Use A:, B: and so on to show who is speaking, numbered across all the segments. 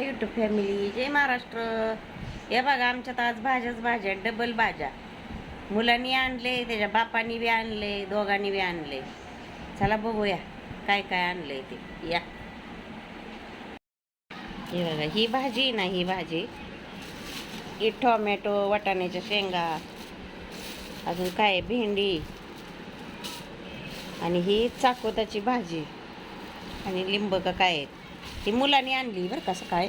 A: YouTube family जय महाराष्ट्र. हे बघा आमच्यात आज भाज्याच भाज्या डबल भाज्या. मुलांनी आणले त्याच्या बापानी बी आणले दोघांनी बी आणले. चला बघूया काय काय आणलंय ते. या. हे बघा ही भाजी ना ही भाजी. ही टोमॅटो वाटाण्याच्या शेंगा. अजून काय भेंडी. आणि ही चाकोताची भाजी. आणि लिंब का काय आहेत. ती मुलांनी आणली बरं का सकाळी.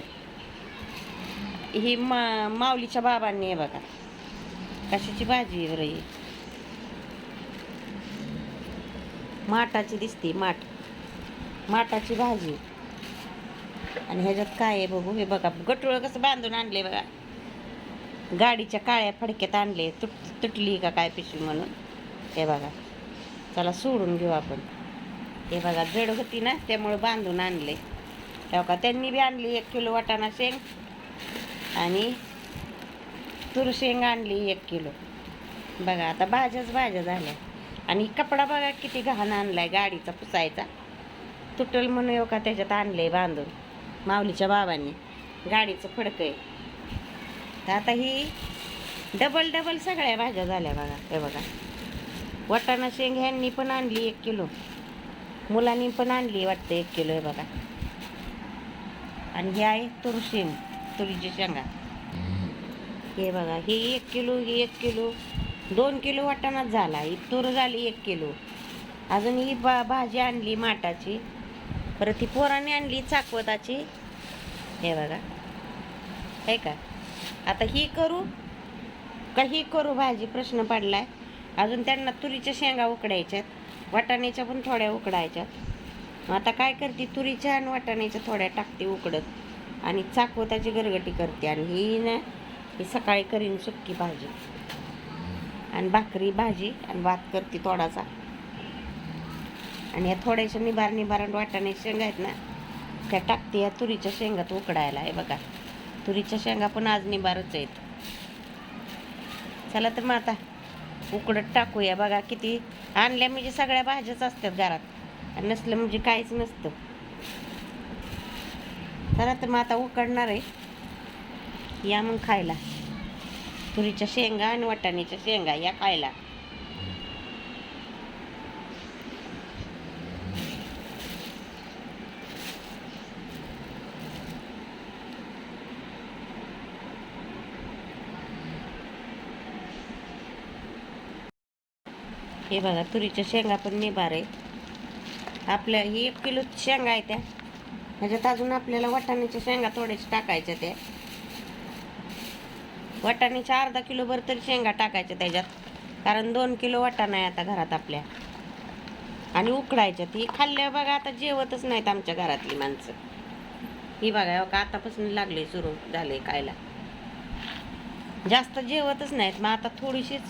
A: ही मा माऊलीच्या बाबांनी आहे बघा. कशाची भाजी आहे बरं ही? माठाची दिसते माठ. माठाची भाजी. आणि ह्याच्यात काय आहे बघू हे बघा गटुळं कसं बांधून आणले बघा. गाडीच्या काळ्या फडक्यात आणले तुट तुटली का काय पिशवी म्हणून. हे बघा चला सोडून घेऊ आपण. हे बघा जड होती ना त्यामुळे बांधून आणले हो का? त्यांनी बी आणली एक किलो वाटाणा शेंग आणि तूर शेंग आणली एक किलो. बघा आता भाज्याच भाज्या झाल्या. आणि कपडा बघा किती घाण आणलाय गाडीचा पुसायचा. तुटल म्हणून येऊ का त्याच्यात आणले बांधून माऊलीच्या बाबांनी. गाडीचं फडकं आहे तर आता ही डबल डबल सगळ्या भाज्या झाल्या बघा. हे बघा. वाटाणा शेंग ह्यांनी पण आणली एक किलो. मुलांनी पण आणली वाटतं एक किलो आहे बघा. आणि ही आहे तुरशीन तुरीची शेंगा. हे बघा ही एक किलो ही एक किलो. दोन किलो वाटाणाच झाला ही तूर झाली एक किलो. अजून ही बा भाजी आणली माठाची. परत ही पोराने आणली चाकवताची. हे बघा. हे का? आता ही करू का ही करू भाजी? प्रश्न पडलाय. अजून त्यांना तुरीच्या शेंगा उकडायच्यात. वाटाण्याच्या पण थोड्या उकडायच्यात. आता काय करते तुरीच्या आणि वाटाण्याच्या थोड्या टाकते उकडत. आणि चाकवताची गरगटी करते. आणि ही ना ही सकाळी करीन सुक्की भाजी. आणि भाकरी भाजी आणि भात करते थोडासा. आणि या थोड्याशा निबार निबार आणि शेंगा आहेत ना त्या टाकते या तुरीच्या शेंगात उकडायला. आहे बघा तुरीच्या शेंगा पण आज निबारच आहेत. चला तर मग आता उकडत टाकूया. बघा किती आणल्या म्हणजे सगळ्या भाज्याच असतात घरात. नसलं म्हणजे काहीच नसतं. चला तर मग आता उकडणार आहे. या मग खायला. तुरीच्या शेंगा आणि वाटाण्याच्या शेंगा या खायला. हे बघा तुरीच्या शेंगा पण निबार आहे आपल्या ही एक किलो शेंगा आहे त्या. ह्याच्यात अजून आपल्याला वाटाण्याच्या शेंगा थोड्याशा टाकायच्या त्या. वाटाण्याच्या अर्धा किलो भर तरी शेंगा टाकायच्या त्याच्यात. कारण दोन किलो वाटाणा आहे आता घरात आपल्या. आणि उकडायच्यात ही खाल्ल्या बघा आता जेवतच नाहीत आमच्या घरातली माणसं. ही बघा हो का आतापासून लागले सुरू झाले खायला. जास्त जेवतच नाहीत मग आता थोडीशीच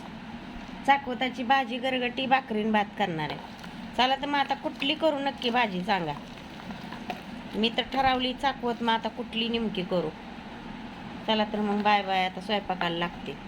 A: चाकवताची भाजी गरगटी भाकरीन भात करणार आहे. चला तर मग आता कुठली करू नक्की भाजी सांगा. मी तर ठरवली चाकवत मग आता कुठली नेमकी करू. चला तर मग बाय बाय आता स्वयंपाकाला लागते.